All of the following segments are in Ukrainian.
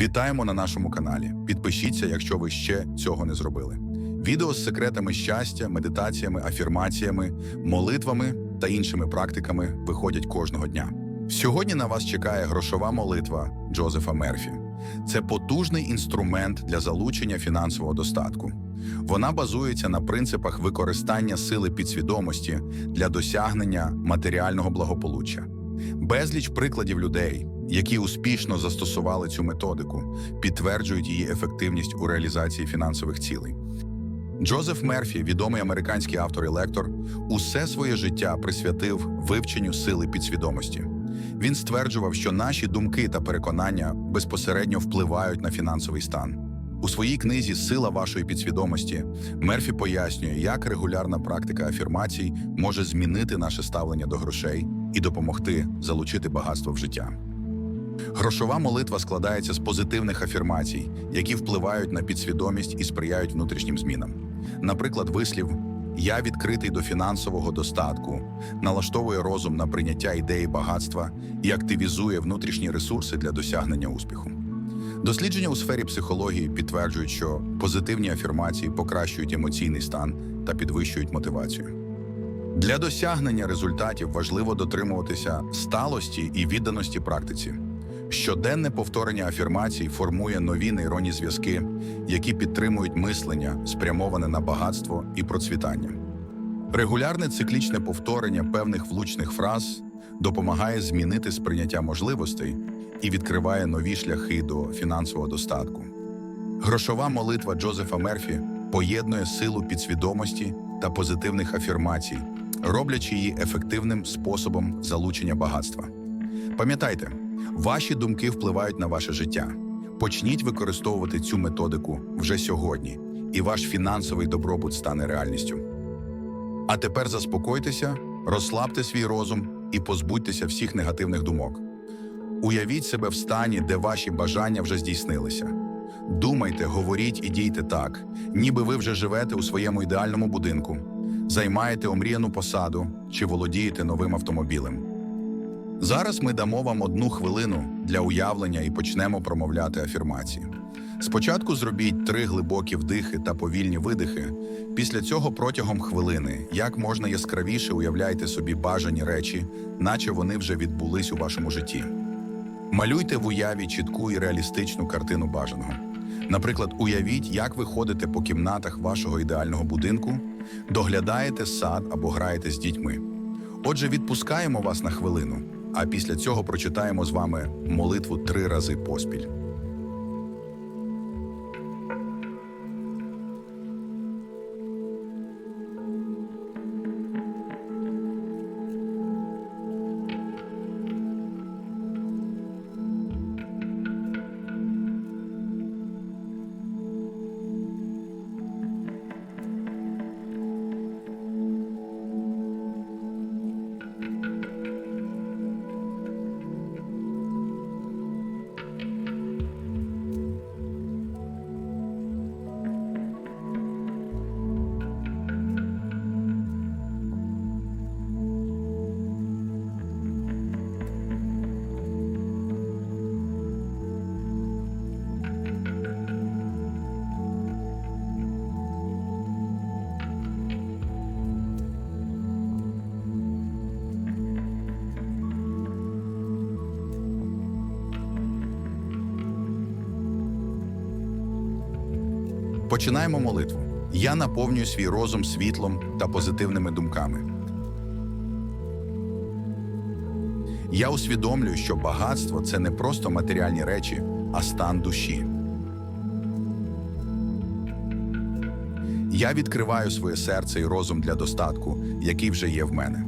Вітаємо на нашому каналі. Підпишіться, якщо ви ще цього не зробили. Відео з секретами щастя, медитаціями, афірмаціями, молитвами та іншими практиками виходять кожного дня. Сьогодні на вас чекає грошова молитва Джозефа Мерфі. Це потужний інструмент для залучення фінансового достатку. Вона базується на принципах використання сили підсвідомості для досягнення матеріального благополуччя. Безліч прикладів людей, які успішно застосували цю методику, підтверджують її ефективність у реалізації фінансових цілей. Джозеф Мерфі, відомий американський автор і лектор, усе своє життя присвятив вивченню сили підсвідомості. Він стверджував, що наші думки та переконання безпосередньо впливають на фінансовий стан. У своїй книзі Сила вашої підсвідомості Мерфі пояснює, як регулярна практика афірмацій може змінити наше ставлення до грошей і допомогти залучити багатство в життя. Грошова молитва складається з позитивних афірмацій, які впливають на підсвідомість і сприяють внутрішнім змінам. Наприклад, вислів Я відкритий до фінансового достатку, налаштовує розум на прийняття ідеї багатства і активізує внутрішні ресурси для досягнення успіху. Дослідження у сфері психології підтверджують, що позитивні афірмації покращують емоційний стан та підвищують мотивацію. Для досягнення результатів важливо дотримуватися сталості і відданості практиці. Щоденне повторення афірмацій формує нові нейронні зв'язки, які підтримують мислення, спрямоване на багатство і процвітання. Регулярне циклічне повторення певних влучних фраз допомагає змінити сприйняття можливостей і відкриває нові шляхи до фінансового достатку. Грошова молитва Джозефа Мерфі поєднує силу підсвідомості та позитивних афірмацій, роблячи її ефективним способом залучення багатства. Пам'ятайте, ваші думки впливають на ваше життя. Почніть використовувати цю методику вже сьогодні, і ваш фінансовий добробут стане реальністю. А тепер заспокойтеся, розслабте свій розум і позбудьтеся всіх негативних думок. Уявіть себе в стані, де ваші бажання вже здійснилися. Думайте, говоріть і дійте так, ніби ви вже живете у своєму ідеальному будинку, займаєте омріяну посаду чи володієте новим автомобілем. Зараз ми дамо вам одну хвилину для уявлення і почнемо промовляти афірмації. Спочатку зробіть три глибокі вдихи та повільні видихи. Після цього протягом хвилини як можна яскравіше уявляйте собі бажані речі, наче вони вже відбулись у вашому житті. Малюйте в уяві чітку і реалістичну картину бажаного. Наприклад, уявіть, як ви ходите по кімнатах вашого ідеального будинку, доглядаєте сад або граєте з дітьми. Отже, відпускаємо вас на хвилину, а після цього прочитаємо з вами молитву три рази поспіль. Починаємо молитву. Я наповнюю свій розум світлом та позитивними думками. Я усвідомлюю, що багатство це не просто матеріальні речі, а стан душі. Я відкриваю своє серце і розум для достатку, який вже є в мене.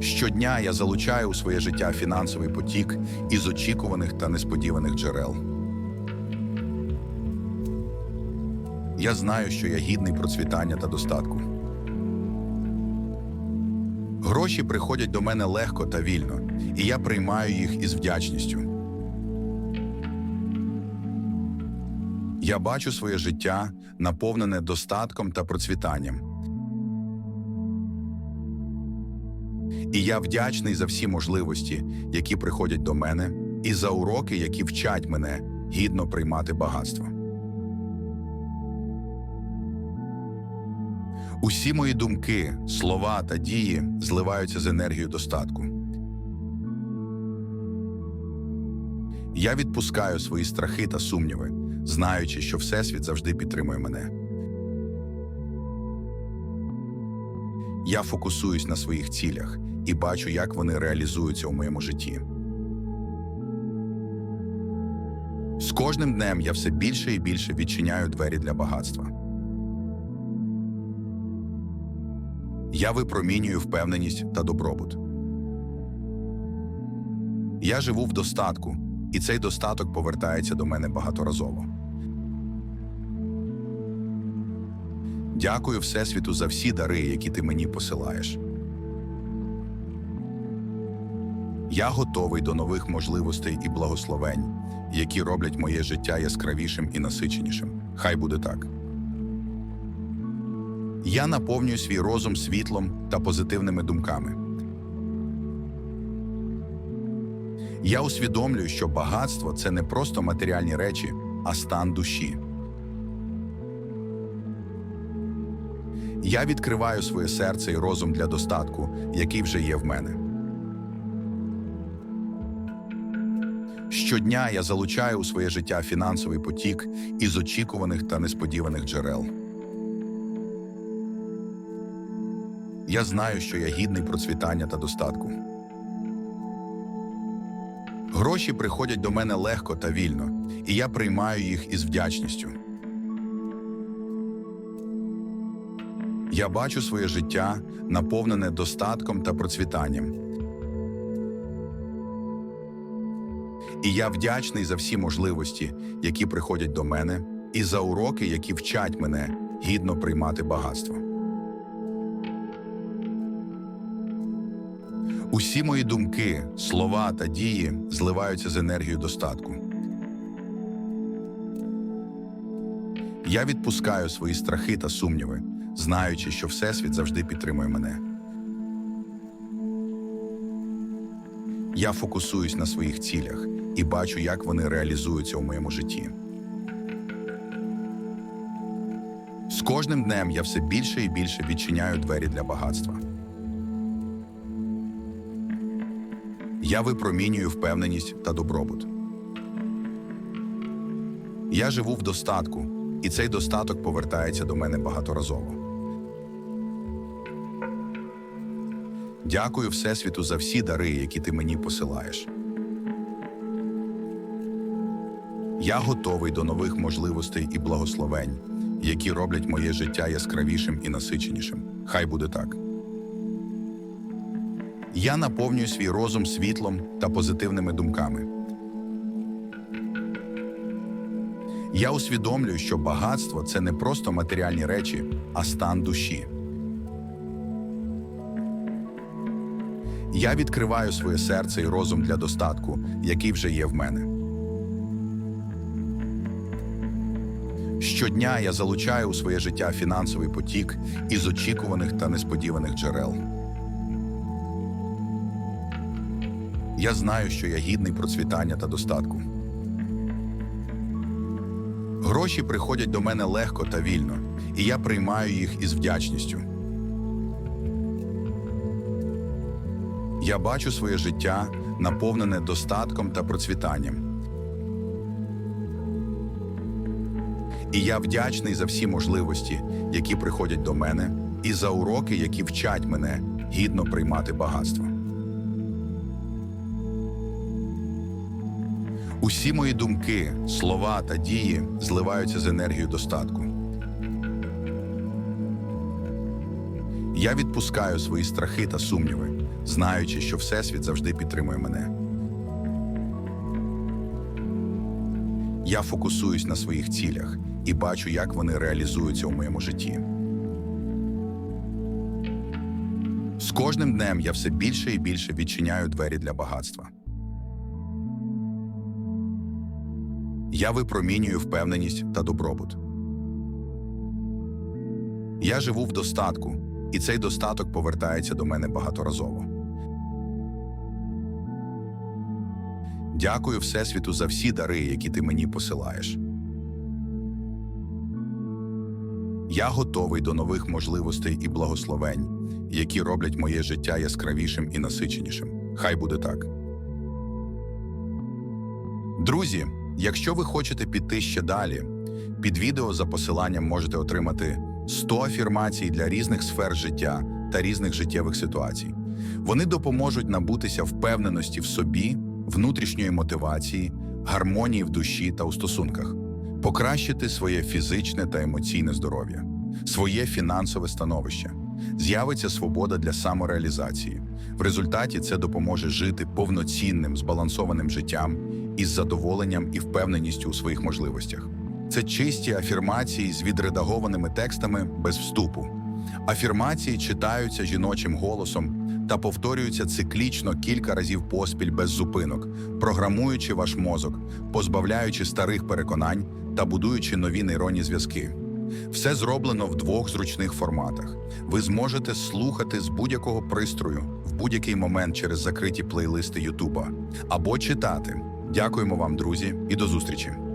Щодня я залучаю у своє життя фінансовий потік із очікуваних та несподіваних джерел. Я знаю, що я гідний процвітання та достатку. Гроші приходять до мене легко та вільно, і я приймаю їх із вдячністю. Я бачу своє життя, наповнене достатком та процвітанням. І я вдячний за всі можливості, які приходять до мене, і за уроки, які вчать мене гідно приймати багатство. Усі мої думки, слова та дії зливаються з енергією достатку. Я відпускаю свої страхи та сумніви, знаючи, що Всесвіт завжди підтримує мене. Я фокусуюсь на своїх цілях і бачу, як вони реалізуються у моєму житті. З кожним днем я все більше і більше відчиняю двері для багатства. Я випромінюю впевненість та добробут. Я живу в достатку, і цей достаток повертається до мене багаторазово. Дякую Всесвіту за всі дари, які ти мені посилаєш. Я готовий до нових можливостей і благословень, які роблять моє життя яскравішим і насиченішим. Хай буде так. Я наповнюю свій розум світлом та позитивними думками. Я усвідомлюю, що багатство це не просто матеріальні речі, а стан душі. Я відкриваю своє серце і розум для достатку, який вже є в мене. Щодня я залучаю у своє життя фінансовий потік із очікуваних та несподіваних джерел. Я знаю, що я гідний процвітання та достатку. Гроші приходять до мене легко та вільно, і я приймаю їх із вдячністю. Я бачу своє життя, наповнене достатком та процвітанням. І я вдячний за всі можливості, які приходять до мене, і за уроки, які вчать мене гідно приймати багатство. Усі мої думки, слова та дії зливаються з енергією достатку. Я відпускаю свої страхи та сумніви, знаючи, що Всесвіт завжди підтримує мене. Я фокусуюсь на своїх цілях і бачу, як вони реалізуються у моєму житті. З кожним днем я все більше і більше відчиняю двері для багатства. Я випромінюю впевненість та добробут. Я живу в достатку, і цей достаток повертається до мене багаторазово. Дякую Всесвіту за всі дари, які ти мені посилаєш. Я готовий до нових можливостей і благословень, які роблять моє життя яскравішим і насиченішим. Хай буде так. Я наповнюю свій розум світлом та позитивними думками. Я усвідомлюю, що багатство це не просто матеріальні речі, а стан душі. Я відкриваю своє серце і розум для достатку, який вже є в мене. Щодня я залучаю у своє життя фінансовий потік із очікуваних та несподіваних джерел. Я знаю, що я гідний процвітання та достатку. Гроші приходять до мене легко та вільно, і я приймаю їх із вдячністю. Я бачу своє життя, наповнене достатком та процвітанням. І я вдячний за всі можливості, які приходять до мене, і за уроки, які вчать мене гідно приймати багатство. Усі мої думки, слова та дії зливаються з енергією достатку. Я відпускаю свої страхи та сумніви, знаючи, що Всесвіт завжди підтримує мене. Я фокусуюсь на своїх цілях і бачу, як вони реалізуються у моєму житті. З кожним днем я все більше і більше відчиняю двері для багатства. Я випромінюю впевненість та добробут. Я живу в достатку, і цей достаток повертається до мене багаторазово. Дякую Всесвіту за всі дари, які ти мені посилаєш. Я готовий до нових можливостей і благословень, які роблять моє життя яскравішим і насиченішим. Хай буде так. Друзі якщо ви хочете піти ще далі, під відео за посиланням можете отримати 100 афірмацій для різних сфер життя та різних життєвих ситуацій. Вони допоможуть набутися впевненості в собі, внутрішньої мотивації, гармонії в душі та у стосунках, покращити своє фізичне та емоційне здоров'я, своє фінансове становище. З'явиться свобода для самореалізації. В результаті це допоможе жити повноцінним, збалансованим життям із задоволенням і впевненістю у своїх можливостях. Це чисті афірмації з відредагованими текстами без вступу. Афірмації читаються жіночим голосом та повторюються циклічно кілька разів поспіль без зупинок, програмуючи ваш мозок, позбавляючи старих переконань та будуючи нові нейронні зв'язки. Все зроблено в двох зручних форматах. Ви зможете слухати з будь-якого пристрою в будь-який момент через закриті плейлисти Ютуба або читати. Дякуємо вам, друзі, і до зустрічі!